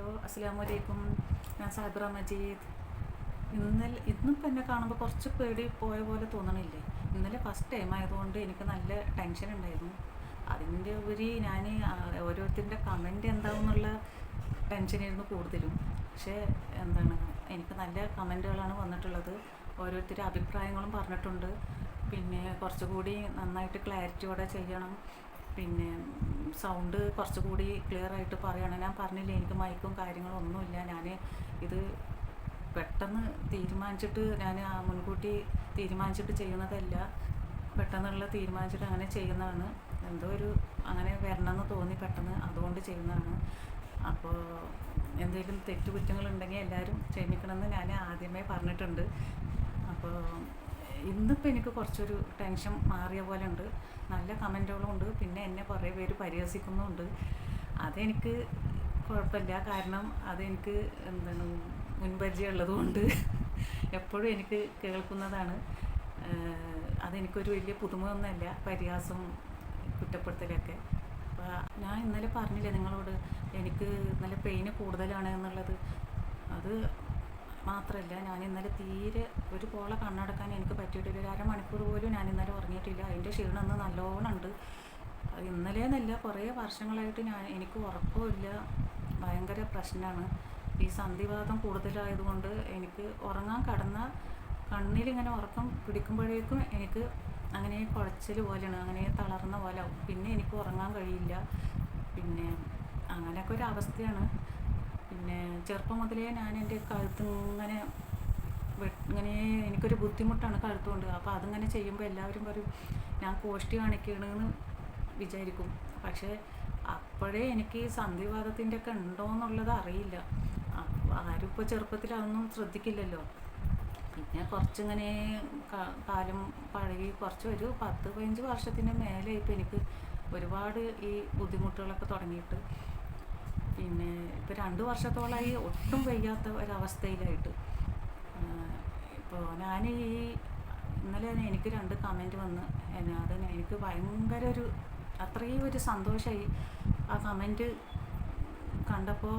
Hello അസ്സാം വലൈക്കും ഞാൻ സാബിറ മജീദ് ഇന്നലെ ഇന്നിപ്പോൾ എന്നെ കാണുമ്പോൾ കുറച്ച് പേടി പോയ പോലെ തോന്നണില്ലേ? ഇന്നലെ ഫസ്റ്റ് ടൈം ആയതുകൊണ്ട് എനിക്ക് നല്ല ടെൻഷൻ ഉണ്ടായിരുന്നു. അതിന്റെ ഉപരി ഞാൻ ഓരോരുത്തരുടെ കമന്റ് എന്താവും എന്നുള്ള ടെൻഷനായിരുന്നു കൂടുതലും. പക്ഷേ എന്താണ് എനിക്ക് നല്ല കമന്റുകളാണ് വന്നിട്ടുള്ളത്. ഓരോരുത്തരുടെ അഭിപ്രായങ്ങളും പറഞ്ഞിട്ടുണ്ട്. പിന്നെ കുറച്ചുകൂടി നന്നായിട്ട് ക്ലാരിറ്റിയോടെ ചെയ്യണം. പിന്നെ സൗണ്ട് കുറച്ചുകൂടി ക്ലിയർ ആയിട്ട് പറയുകയാണ് ഞാൻ പറഞ്ഞില്ലേ എനിക്ക് മൈക്കും കാര്യങ്ങളും ഒന്നുമില്ല. ഞാൻ ഇത് പെട്ടെന്ന് തീരുമാനിച്ചിട്ട് ഞാൻ മുൻകൂട്ടി തീരുമാനിച്ചിട്ട് ചെയ്യുന്നതല്ല. പെട്ടെന്നുള്ള തീരുമാനിച്ചിട്ട് അങ്ങനെ ചെയ്യുന്നതാണ്. എന്തോ ഒരു അങ്ങനെ വരണമെന്ന് തോന്നി പെട്ടെന്ന് അതുകൊണ്ട് ചെയ്യുന്നതാണ്. അപ്പോൾ എന്തെങ്കിലും തെറ്റുകുറ്റങ്ങളുണ്ടെങ്കിൽ എല്ലാവരും ക്ഷമിക്കണമെന്ന് ഞാൻ ആദ്യമേ പറഞ്ഞിട്ടുണ്ട്. അപ്പോൾ ഇന്നിപ്പോൾ എനിക്ക് കുറച്ചൊരു ടെൻഷൻ മാറിയ പോലെ ഉണ്ട്. നല്ല കമന്റുകളും ഉണ്ട് പിന്നെ എന്നെ കുറേ പേര് പരിഹസിക്കുന്നുമുണ്ട് അതെനിക്ക് കുഴപ്പമില്ല. കാരണം അതെനിക്ക് എന്താണ് മുൻപരിചയമുള്ളത് കൊണ്ട് എപ്പോഴും എനിക്ക് കേൾക്കുന്നതാണ്. അതെനിക്കൊരു വലിയ പുതുമയൊന്നുമല്ല. പരിഹാസം കുറ്റപ്പെടുത്തലൊക്കെ. അപ്പോൾ ഞാൻ ഇന്നലെ പറഞ്ഞില്ലേ നിങ്ങളോട്? എനിക്ക് നല്ല പെയിന് കൂടുതലാണ് എന്നുള്ളത്. അത് മാത്രമല്ല ഞാൻ ഇന്നലെ തീരെ ഒരു പോളെ കണ്ണടക്കാൻ എനിക്ക് പറ്റിയിട്ടില്ല. ഒരു അരമണിക്കൂർ പോലും ഞാൻ ഇന്നലെ ഉറങ്ങിയിട്ടില്ല. അതിന്റെ ക്ഷീണം ഇന്ന് നല്ലോണം ഉണ്ട്. ഇന്നലെ എന്നല്ല കുറേ വർഷങ്ങളായിട്ട് ഞാൻ എനിക്ക് ഉറക്കമില്ല ഭയങ്കര പ്രശ്നമാണ്. ഈ സന്ധിവാദം കൂടുതലായതുകൊണ്ട് എനിക്ക് ഉറങ്ങാൻ കടന്ന കണ്ണിലിങ്ങനെ ഉറക്കം പിടിക്കുമ്പോഴേക്കും എനിക്ക് അങ്ങനെ കുഴച്ചൽ പോലെയാണ് അങ്ങനെ തളർന്ന പോലെ പിന്നെ എനിക്ക് ഉറങ്ങാൻ കഴിയില്ല. പിന്നെ അങ്ങനെയൊക്കെ ഒരു അവസ്ഥയാണ്. പിന്നെ ചെറുപ്പം മുതലേ ഞാൻ എന്റെ കഴുത്ത് ഇങ്ങനെ ഇങ്ങനെ എനിക്കൊരു ബുദ്ധിമുട്ടാണ് കഴുത്തുകൊണ്ട് അപ്പോൾ അതിങ്ങനെ ചെയ്യുമ്പോൾ എല്ലാവരും പറയും ഞാൻ കോഷ്ടി കാണിക്കണമെന്ന് വിചാരിക്കും. പക്ഷേ അപ്പോഴേ എനിക്ക് ഈ സന്ധിവാദത്തിന്റെ ഒക്കെ ഉണ്ടോ എന്നുള്ളത് അറിയില്ല. ആരും ഇപ്പോൾ ചെറുപ്പത്തിൽ അതൊന്നും ശ്രദ്ധിക്കില്ലല്ലോ. പിന്നെ കുറച്ചിങ്ങനെ കാലം പഴകി കുറച്ച് ഒരു പത്ത് പതിനഞ്ച് വർഷത്തിന് മേലെ ഇപ്പോൾ എനിക്ക് ഒരുപാട് ഈ ബുദ്ധിമുട്ടുകളൊക്കെ തുടങ്ങിയിട്ട്. പിന്നെ ഇപ്പോൾ രണ്ട് വർഷത്തോളമായി ഒട്ടും വയ്യാത്ത ഒരവസ്ഥയിലായിട്ട്. ഇപ്പോൾ ഞാൻ ഈ ഇന്നലെ എനിക്ക് രണ്ട് കമന്റ് വന്ന്. എന്നാ അത് എനിക്ക് ഭയങ്കര ഒരു അത്രയും ഒരു സന്തോഷമായി. ആ കമന്റ് കണ്ടപ്പോൾ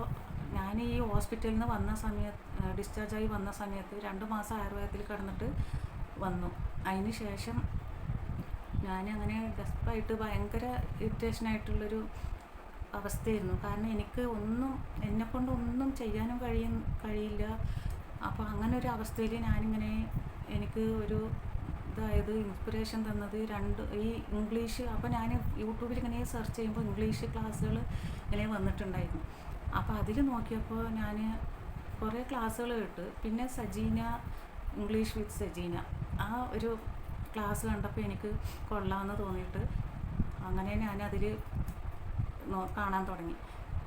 ഞാൻ ഈ ഹോസ്പിറ്റലിൽ നിന്ന് വന്ന സമയത്ത് ഡിസ്ചാർജായി വന്ന സമയത്ത് രണ്ട് മാസം ആയുർവേദത്തിൽ കിടന്നിട്ട് വന്നു. അതിന് ശേഷം ഞാനങ്ങനെ ഗസ്പായിട്ട് ഭയങ്കര ഇറിറ്റേഷനായിട്ടുള്ളൊരു അവസ്ഥയായിരുന്നു. കാരണം എനിക്ക് ഒന്നും എന്നെക്കൊണ്ട് ഒന്നും ചെയ്യാനും കഴിയും കഴിയില്ല. അപ്പോൾ അങ്ങനെ ഒരു അവസ്ഥയിൽ ഞാനിങ്ങനെ എനിക്ക് ഒരു ഇതായത് ഇൻസ്പിറേഷൻ തന്നത് രണ്ട് ഈ ഇംഗ്ലീഷ് അപ്പോൾ ഞാൻ യൂട്യൂബിൽ ഇങ്ങനെ സെർച്ച് ചെയ്യുമ്പോൾ ഇംഗ്ലീഷ് ക്ലാസ്സുകൾ ഇങ്ങനെ വന്നിട്ടുണ്ടായിരുന്നു. അപ്പോൾ അതിൽ നോക്കിയപ്പോൾ ഞാൻ കുറേ ക്ലാസ്സുകൾ കേട്ട് പിന്നെ സജീന ഇംഗ്ലീഷ് വിത്ത് സജീന ആ ഒരു ക്ലാസ് കണ്ടപ്പോൾ എനിക്ക് കൊള്ളാമെന്ന് തോന്നിയിട്ട് അങ്ങനെ ഞാനതിൽ കാണാൻ തുടങ്ങി.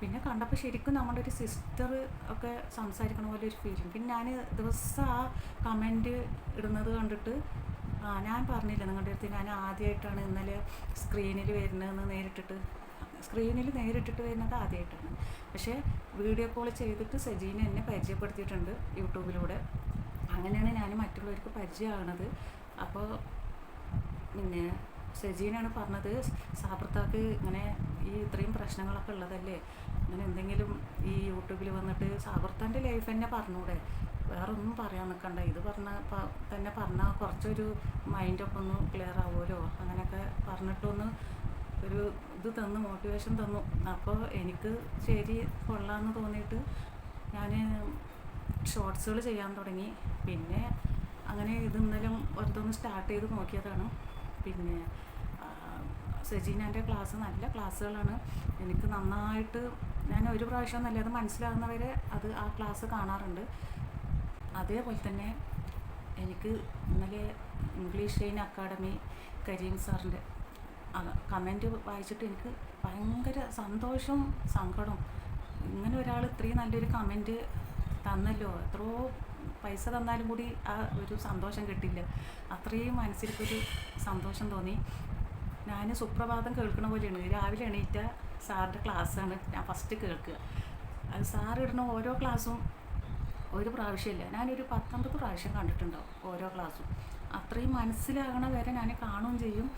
പിന്നെ കണ്ടപ്പോൾ ശരിക്കും നമ്മുടെ ഒരു സിസ്റ്റർ ഒക്കെ സംസാരിക്കണ പോലെ ഒരു ഫീലിംഗ് പിന്നെ ഞാൻ ദിവസം ആ കമന്റ് ഇടുന്നത് കണ്ടിട്ട് ആ ഞാൻ പറഞ്ഞില്ല നിങ്ങളുടെ അടുത്ത് ഞാൻ ആദ്യമായിട്ടാണ് ഇന്നലെ സ്ക്രീനിൽ വരുന്നതെന്ന് നേരിട്ടിട്ട്. സ്ക്രീനിൽ നേരിട്ടിട്ട് വരുന്നത് ആദ്യമായിട്ടാണ് പക്ഷേ വീഡിയോ കോൾ ചെയ്തിട്ട് സജീന എന്നെ പരിചയപ്പെടുത്തിയിട്ടുണ്ട് യൂട്യൂബിലൂടെ. അങ്ങനെയാണ് ഞാൻ മറ്റുള്ളവർക്ക് പരിചയമാകുന്നത്. അപ്പോൾ പിന്നെ സജീനാണ് പറഞ്ഞത് സാബർത്താക്ക് ഇങ്ങനെ ഈ ഇത്രയും പ്രശ്നങ്ങളൊക്കെ ഉള്ളതല്ലേ? ഇങ്ങനെ എന്തെങ്കിലും ഈ യൂട്യൂബിൽ വന്നിട്ട് സാബർത്താന്റെ ലൈഫ് തന്നെ പറഞ്ഞൂടെ? വേറൊന്നും പറയാൻ നിൽക്കണ്ട ഇത് പറഞ്ഞ തന്നെ പറഞ്ഞാൽ കുറച്ചൊരു മൈൻഡൊക്കെ ഒന്ന് ക്ലിയർ ആവുമല്ലോ? അങ്ങനെയൊക്കെ പറഞ്ഞിട്ടൊന്ന് ഒരു ഇത് തന്നു മോട്ടിവേഷൻ തന്നു. അപ്പോൾ എനിക്ക് ശരി കൊള്ളാമെന്ന് തോന്നിയിട്ട് ഞാൻ ഷോർട്സുകൾ ചെയ്യാൻ തുടങ്ങി. പിന്നെ അങ്ങനെ ഇത് ഇന്നലെ വെറുതെ സ്റ്റാർട്ട് ചെയ്ത് നോക്കിയതാണ്. പിന്നെ സജീനാന്റെ ക്ലാസ് നല്ല ക്ലാസ്സുകളാണ്. എനിക്ക് നന്നായിട്ട് ഞാൻ ഒരു പ്രാവശ്യം നല്ല അത് മനസ്സിലാകുന്നവരെ അത് ആ ക്ലാസ് കാണാറുണ്ട്. അതേപോലെ തന്നെ എനിക്ക് ഇന്നലെ ഇംഗ്ലീഷ് ലൈൻ അക്കാഡമി കരീം സാറിന്റെ കമന്റ് വായിച്ചിട്ട് എനിക്ക് ഭയങ്കര സന്തോഷവും സങ്കടവും. ഇങ്ങനെ ഒരാൾ ഇത്രയും നല്ലൊരു കമന്റ് തന്നല്ലോ എത്രയോ പൈസ തന്നാലും കൂടി ആ ഒരു സന്തോഷം കിട്ടില്ല. അത്രയും മനസ്സിലേക്കൊരു സന്തോഷം തോന്നി. ഞാൻ സുപ്രഭാതം കേൾക്കണ പോലെയാണ്. രാവിലെ എണീറ്റ സാറിന്റെ ക്ലാസ്സാണ് ഞാൻ ഫസ്റ്റ് കേൾക്കുക. അത് സാർ ഇടുന്ന ഓരോ ക്ലാസ്സും ഒരു പ്രാവശ്യമില്ല ഞാനൊരു പത്തൊമ്പത് പ്രാവശ്യം കണ്ടിട്ടുണ്ടാവും ഓരോ ക്ലാസ്സും. അത്രയും മനസ്സിലാകണ വരെ ഞാൻ കാണുകയും ചെയ്യും.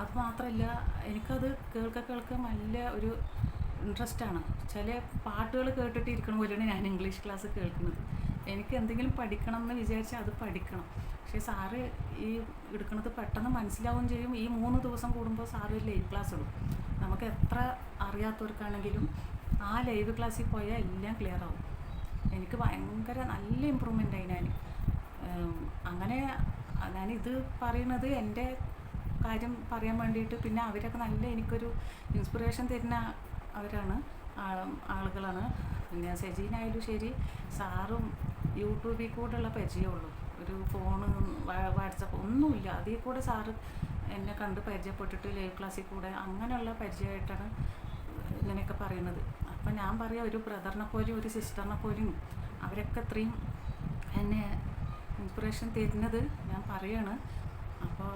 അത് മാത്രമല്ല എനിക്കത് കേൾക്ക കേൾക്ക നല്ല ഒരു ഇൻട്രസ്റ്റാണ് ചില പാട്ടുകൾ കേട്ടിട്ട് ഇരിക്കണ പോലെയാണ് ഞാൻ ഇംഗ്ലീഷ് ക്ലാസ് കേൾക്കുന്നത്. എനിക്ക് എന്തെങ്കിലും പഠിക്കണം എന്ന് വിചാരിച്ചാൽ അത് പഠിക്കണം. പക്ഷേ സാറ് ഈ എടുക്കുന്നത് പെട്ടെന്ന് മനസ്സിലാവുകയും ചെയ്യും. ഈ മൂന്ന് ദിവസം കൂടുമ്പോൾ സാറ് ഒരു ലൈവ് ക്ലാസ് ഇടും നമുക്ക് എത്ര അറിയാത്തവർക്കാണെങ്കിലും ആ ലൈവ് ക്ലാസ്സിൽ പോയാൽ എല്ലാം ക്ലിയർ ആവും. എനിക്ക് ഭയങ്കര നല്ല ഇമ്പ്രൂവ്മെന്റ് ആയി ഞാൻ അങ്ങനെ ഞാനിത് പറയുന്നത് എന്റെ കാര്യം പറയാൻ വേണ്ടിയിട്ട് പിന്നെ അവരൊക്കെ നല്ല എനിക്കൊരു ഇൻസ്പിറേഷൻ തരുന്ന അവരാണ്. ആളുകളാണ്. പിന്നെ സജീനായാലും ശരി സാറും യൂട്യൂബിൽ കൂടെയുള്ള പരിചയമുള്ളൂ. ഒരു ഫോണ് വാട്സപ്പ് ഒന്നുമില്ല. അതിൽ കൂടെ സാറ് എന്നെ കണ്ട് പരിചയപ്പെട്ടിട്ട് ലൈവ് ക്ലാസ്സിൽ കൂടെ അങ്ങനെയുള്ള പരിചയമായിട്ടാണ് ഇങ്ങനെയൊക്കെ പറയുന്നത്. അപ്പം ഞാൻ പറയാം ഒരു ബ്രദറിനെ പോലും ഒരു സിസ്റ്ററിനെ പോലും അവരൊക്കെ ഇത്രയും എന്നെ ഇൻസ്പിറേഷൻ തരുന്നത് ഞാൻ പറയാണ്. അപ്പോൾ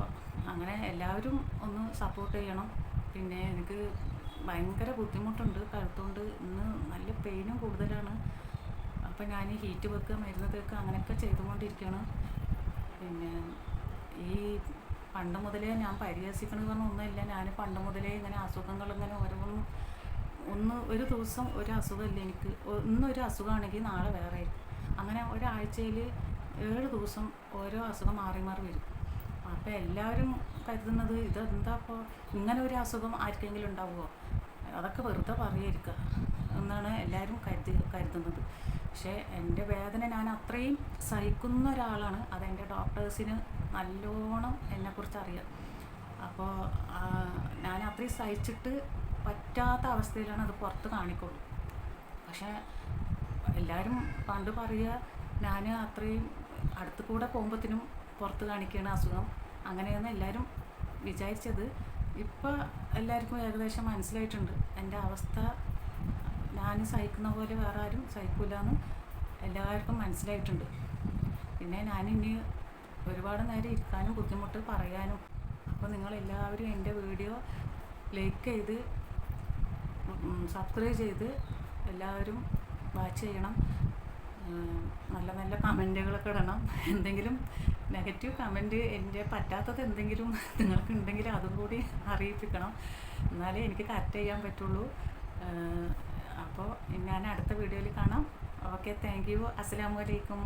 അങ്ങനെ എല്ലാവരും ഒന്ന് സപ്പോർട്ട് ചെയ്യണം. പിന്നെ എനിക്ക് ഭയങ്കര ബുദ്ധിമുട്ടുണ്ട്. കഴുത്തുകൊണ്ട് ഇന്ന് നല്ല പെയിനും കൂടുതലാണ്. അപ്പോൾ ഞാൻ ഹീറ്റ് വെക്കുക മരുന്ന് തേക്കുക അങ്ങനെയൊക്കെ ചെയ്തുകൊണ്ടിരിക്കുകയാണ്. പിന്നെ ഈ പണ്ട് മുതലേ ഞാൻ പരിഹസിക്കണമെന്ന് പറഞ്ഞ ഒന്നുമില്ല. ഞാൻ പണ്ട് മുതലേ ഇങ്ങനെ അസുഖങ്ങൾ ഇങ്ങനെ ഓരോന്നും ഒന്ന് ഒരു ദിവസം ഒരു അസുഖമില്ല എനിക്ക്. ഇന്നൊരു അസുഖമാണെങ്കിൽ നാളെ വേറെ. അങ്ങനെ ഒരാഴ്ചയിൽ ഏഴ് ദിവസം ഓരോ അസുഖം മാറി മാറി വരും. അപ്പോൾ എല്ലാവരും കരുതുന്നത് ഇതെന്താ ഇപ്പോൾ ഇങ്ങനെ ഒരു അസുഖം ആർക്കെങ്കിലും ഉണ്ടാവുമോ അതൊക്കെ വെറുതെ പറയായിരിക്കുക എന്നാണ് എല്ലാവരും കരുതി കരുതുന്നത്. പക്ഷേ എന്റെ വേദന ഞാൻ അത്രയും സഹിക്കുന്ന ഒരാളാണ്. അതെന്റെ ഡോക്ടേഴ്സിന് നല്ലോണം എന്നെക്കുറിച്ച് അറിയാം. അപ്പോൾ ഞാൻ അത്രയും സഹിച്ചിട്ട് പറ്റാത്ത അവസ്ഥയിലാണ് അത് പുറത്ത് കാണിക്കുള്ളൂ. പക്ഷേ എല്ലാവരും പണ്ട് പറയുക ഞാൻ അത്രയും അടുത്ത് കൂടെ പോകുമ്പോഴത്തേനും പുറത്ത് കാണിക്കുകയാണ് അസുഖം. അങ്ങനെയാണ് എല്ലാവരും വിചാരിച്ചത്. ഇപ്പോൾ എല്ലാവർക്കും ഏകദേശം മനസ്സിലായിട്ടുണ്ട്. എന്റെ അവസ്ഥ ഞാൻ സഹിക്കുന്ന പോലെ വേറെ ആരും സഹിക്കില്ല എന്ന് എല്ലാവർക്കും മനസ്സിലായിട്ടുണ്ട്. പിന്നെ ഞാനിനി ഒരുപാട് നേരം ഇരിക്കാനും ബുദ്ധിമുട്ട് പറയാനും. അപ്പോൾ നിങ്ങളെല്ലാവരും എന്റെ വീഡിയോ ലൈക്ക് ചെയ്ത് സബ്സ്ക്രൈബ് ചെയ്ത് എല്ലാവരും വാച്ച് ചെയ്യണം. നല്ല നല്ല കമന്റുകളൊക്കെ ഇടണം. എന്തെങ്കിലും നെഗറ്റീവ് കമന്റ് എന്റെ പറ്റാത്തത് എന്തെങ്കിലും നിങ്ങൾക്ക് ഉണ്ടെങ്കിൽ അതും കൂടി അറിയിപ്പിക്കണം. എന്നാലേ എനിക്ക് കറക്റ്റ് ചെയ്യാൻ പറ്റുള്ളൂ. അപ്പോൾ ഞാൻ അടുത്ത വീഡിയോയിൽ കാണാം. ഓക്കെ താങ്ക് യു അസ്സലാമു അലൈക്കും.